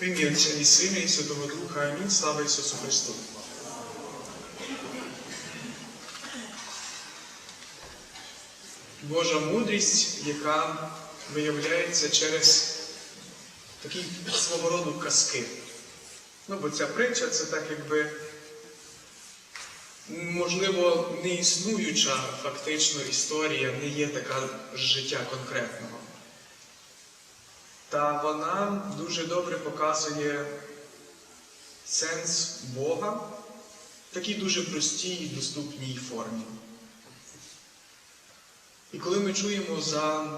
В ім'я Отця і Сина, і Святого Духа. Амінь. Слава Ісусу Христу. Божа мудрість, яка виявляється через такі свого роду казки. Ну, бо ця притча це так якби, можливо, не існуюча фактично історія, не є така життя конкретного. Та вона дуже добре показує сенс Бога в такій дуже простій і доступній формі. І коли ми чуємо за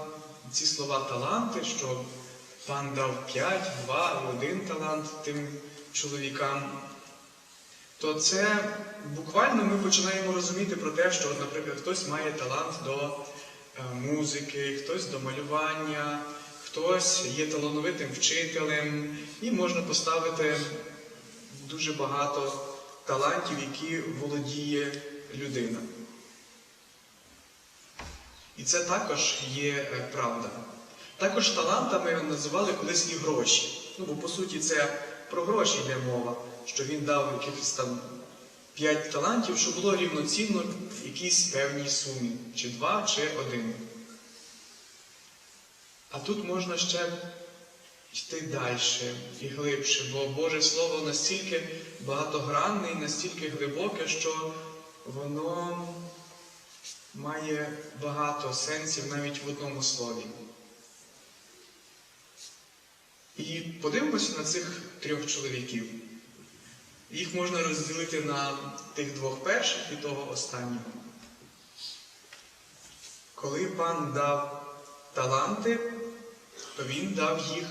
ці слова таланти, що пан дав 5, 2, 1 талант тим чоловікам, то це буквально ми починаємо розуміти про те, що, наприклад, хтось має талант до е, музики, хтось до малювання, хтось є талановитим вчителем, і можна поставити дуже багато талантів, які володіє людина. І це також є е, правда. Також талантами називали колись і гроші. Ну, бо по суті це про гроші йде мова, що він дав якихось там п'ять талантів, що було рівноцінно в якійсь певній сумі, чи два, чи один. А тут можна ще йти далі і глибше, бо Боже Слово настільки багатогранне і настільки глибоке, що воно має багато сенсів навіть в одному слові. І подивимося на цих трьох чоловіків. Їх можна розділити на тих двох перших і того останнього. Коли пан дав таланти, то він дав їх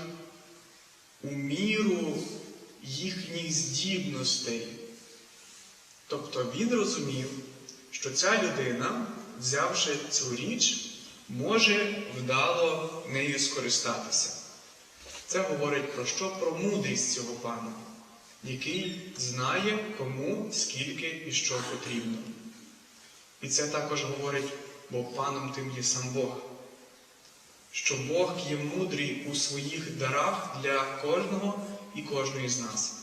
у міру їхніх здібностей. Тобто він розумів, що ця людина, взявши цю річ, може вдало нею скористатися. Це говорить про що? Про мудрість цього пана, який знає, кому, скільки і що потрібно. І це також говорить, бо паном тим є сам Бог, що Бог є мудрий у своїх дарах для кожного і кожної з нас.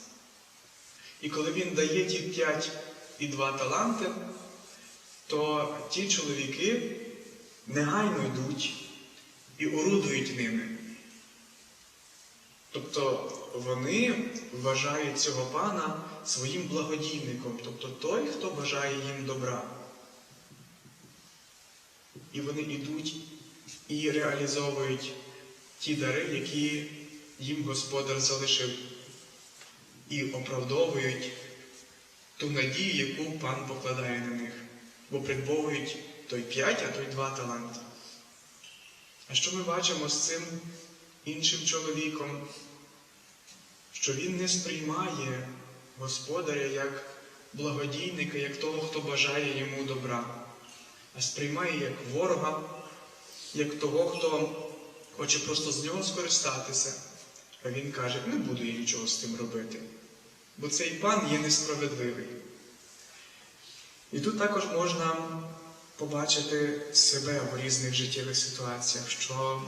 І коли Він дає ті п'ять і два таланти, то ті чоловіки негайно йдуть і орудують ними. Тобто вони вважають цього пана своїм благодійником, тобто той, хто бажає їм добра. І вони йдуть і реалізовують ті дари, які їм Господар залишив, і оправдовують ту надію, яку пан покладає на них, бо придбовують той п'ять, а той два таланти. А що ми бачимо з цим іншим чоловіком? Що він не сприймає Господаря як благодійника, як того, хто бажає йому добра, а сприймає як ворога, як того, хто хоче просто з нього скористатися. А він каже, не буду я нічого з тим робити, бо цей пан є несправедливий. І тут також можна побачити себе в різних життєвих ситуаціях, що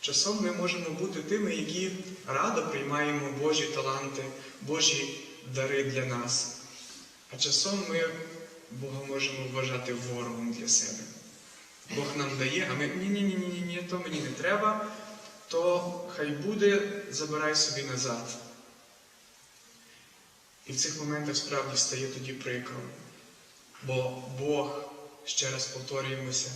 часом ми можемо бути тими, які радо приймаємо Божі таланти, Божі дари для нас. А часом ми Бога можемо вважати ворогом для себе. Бог нам дає, а ми ні-ні-ні, ні ні то мені не треба, то хай буде, забирай собі назад. І в цих моментах справді стає тоді прикро. Бо Бог, ще раз повторюємося,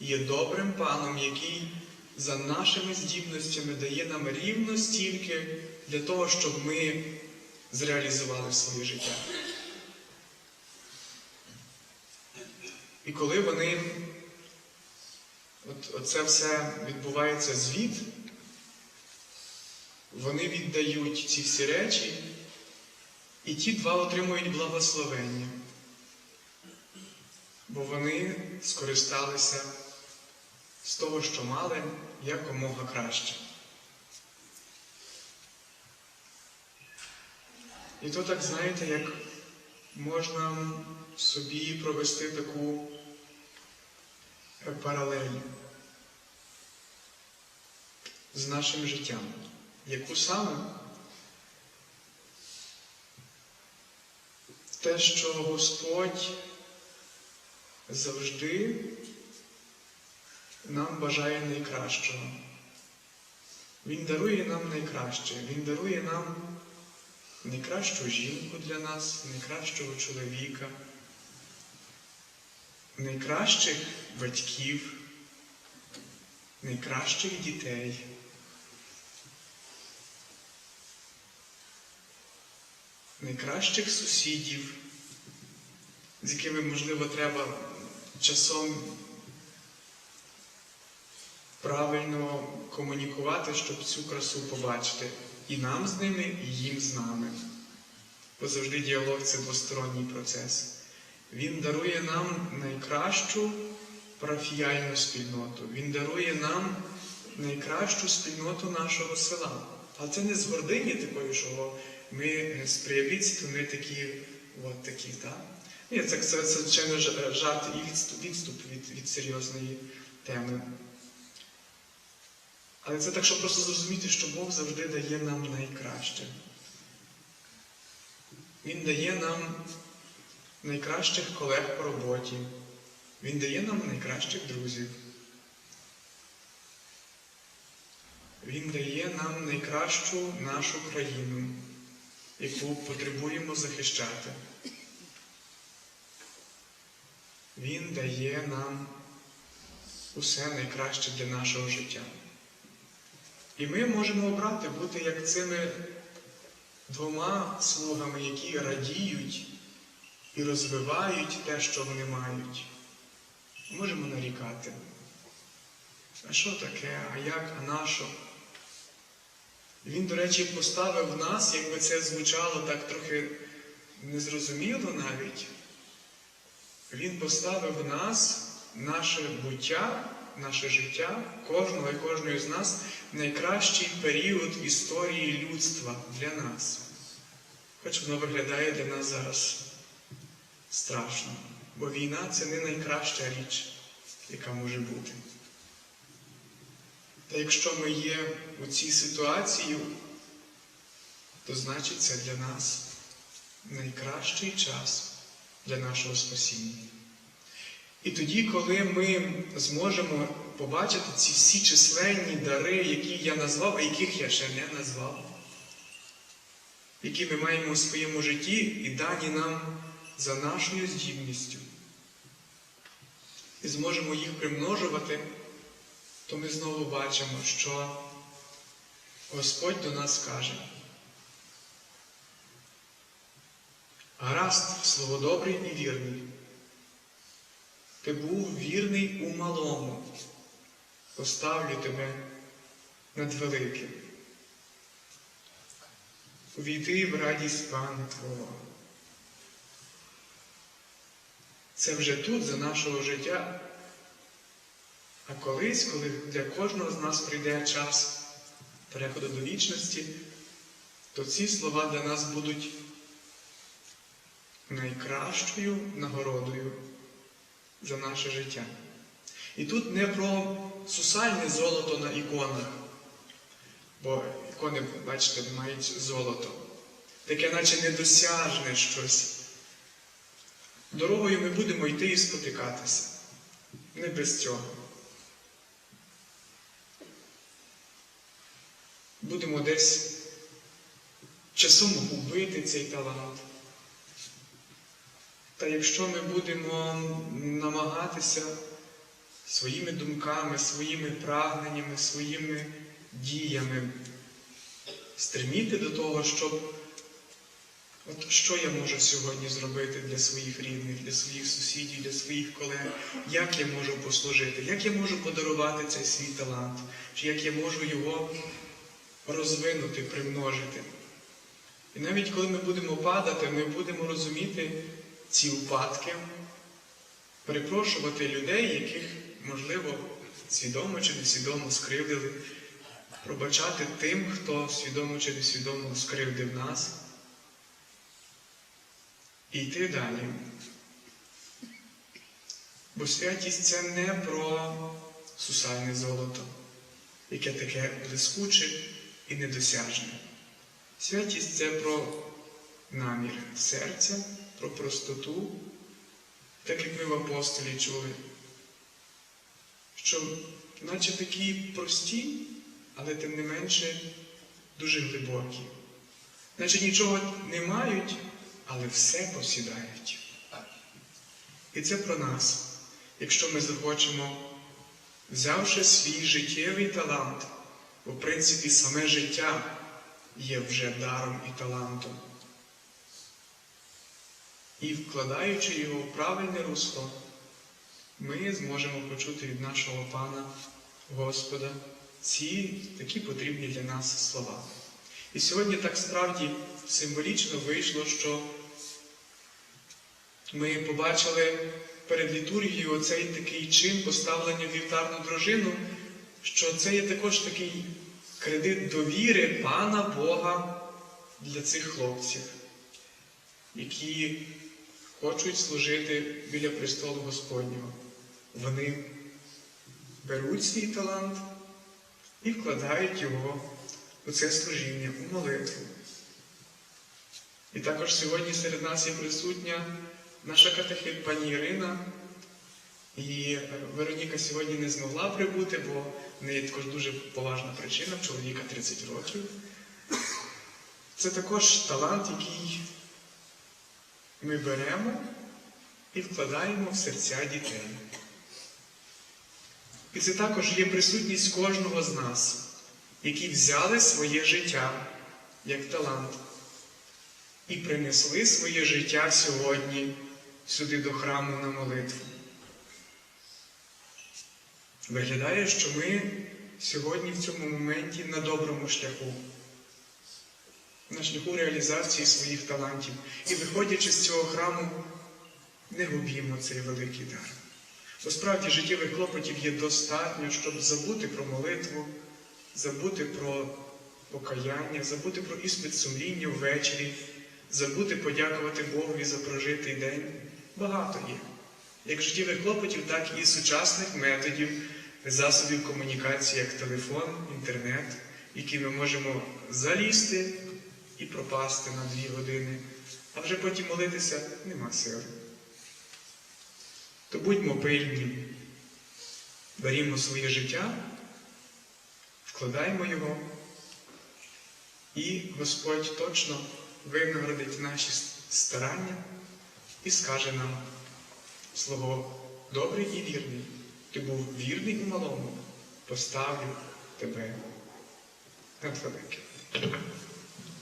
є добрим паном, який за нашими здібностями дає нам рівно стільки для того, щоб ми зреалізували своє життя. І коли вони, от, оце все відбувається звіт, вони віддають ці всі речі, і ті два отримують благословення, бо вони скористалися з того, що мали якомога краще. І то так, знаєте, як можна собі провести таку паралель з нашим життям, яку саме те, що Господь завжди нам бажає найкращого. Він дарує нам найкраще, Він дарує нам найкращу жінку для нас, найкращого чоловіка, найкращих батьків найкращих дітей. Найкращих сусідів, з якими, можливо, треба часом правильно комунікувати, щоб цю красу побачити. І нам з ними, і їм з нами. Бо завжди діалог це двосторонній процес. Він дарує нам найкращу парафіяльну спільноту. Він дарує нам найкращу спільноту нашого села. Але це не з гордині такої, що ми з приявіць, то ми такі, от такі, так? Ні, це, це, звичайно, ж- жарт і відступ, відступ від, від серйозної теми. Але це так, щоб просто зрозуміти, що Бог завжди дає нам найкраще. Він дає нам найкращих колег по роботі. Він дає нам найкращих друзів. Він дає нам найкращу нашу країну, яку потребуємо захищати. Він дає нам усе найкраще для нашого життя. І ми можемо обрати бути як цими двома слугами, які радіють і розвивають те, що вони мають. Можемо нарікати. А що таке? А як, а на що? Він, до речі, поставив нас, якби це звучало так трохи незрозуміло навіть. Він поставив нас наше буття, наше життя, кожного і кожної з нас найкращий період історії людства для нас. Хоч воно виглядає для нас зараз страшно. Бо війна це не найкраща річ, яка може бути. Та якщо ми є у цій ситуації, то значить це для нас найкращий час для нашого спасіння. І тоді, коли ми зможемо побачити ці всі численні дари, які я назвав, а яких я ще не назвав, які ми маємо у своєму житті і дані нам за нашою здібністю, і зможемо їх примножувати, то ми знову бачимо, що Господь до нас каже. Гаразд, слово добрий і вірний. Ти був вірний у малому, поставлю тебе над великим. Увійди в радість Пана Твого. Це вже тут за нашого життя. А колись, коли для кожного з нас прийде час переходу до вічності, то ці слова для нас будуть найкращою нагородою за наше життя. І тут не про сусальне золото на іконах, бо ікони, бачите, мають золото. Таке, наче недосяжне щось. Дорогою ми будемо йти і спотикатися. Не без цього. Будемо десь часом губити цей талант. Та якщо ми будемо намагатися своїми думками, своїми прагненнями, своїми діями стреміти до того, щоб от що я можу сьогодні зробити для своїх рідних, для своїх сусідів, для своїх колег, як я можу послужити, як я можу подарувати цей свій талант, чи як я можу його розвинути, примножити. І навіть коли ми будемо падати, ми будемо розуміти ці упадки, перепрошувати людей, яких, можливо, свідомо чи несвідомо скривдили, пробачати тим, хто свідомо чи несвідомо скривдив нас, і йти далі. Бо святість це не про сусальне золото, яке таке блискуче і недосяжне. Святість це про намір серця, про простоту, так як ми в апостолі чули, що наче такі прості, але тим не менше дуже глибокі. Наче нічого не мають, але все посідають. І це про нас. Якщо ми захочемо, взявши свій життєвий талант, бо в принципі саме життя є вже даром і талантом, і вкладаючи його в правильне русло, ми зможемо почути від нашого Пана Господа ці такі потрібні для нас слова. І сьогодні так справді символічно вийшло, що ми побачили перед літургією оцей такий чин поставлення в вівтарну дружину, що це є також такий кредит довіри Пана Бога для цих хлопців, які хочуть служити біля престолу Господнього. Вони беруть свій талант і вкладають його у це служіння, у молитву. І також сьогодні серед нас є присутня наша катехит пані Ірина. І е, Вероніка сьогодні не змогла прибути, бо в неї також дуже поважна причина, чоловіка 30 років. Це також талант, який ми беремо і вкладаємо в серця дітей. І це також є присутність кожного з нас, які взяли своє життя як талант і принесли своє життя сьогодні сюди до храму на молитву. Виглядає, що ми сьогодні в цьому моменті на доброму шляху, на шляху реалізації своїх талантів. І виходячи з цього храму, не губімо цей великий дар. Бо справді життєвих клопотів є достатньо, щоб забути про молитву, забути про покаяння, забути про іспит сумління ввечері, забути подякувати Богові за прожитий день. Багато є. Як життєвих клопотів, так і сучасних методів, засобів комунікації, як телефон, інтернет, які ми можемо залізти і пропасти на дві години, а вже потім молитися нема сили. То будьмо пильні, берімо своє життя, вкладаємо його, і Господь точно винагородить наші старання і скаже нам слово добрий і вірний. Ти був вірний у малому, поставлю тебе над великим.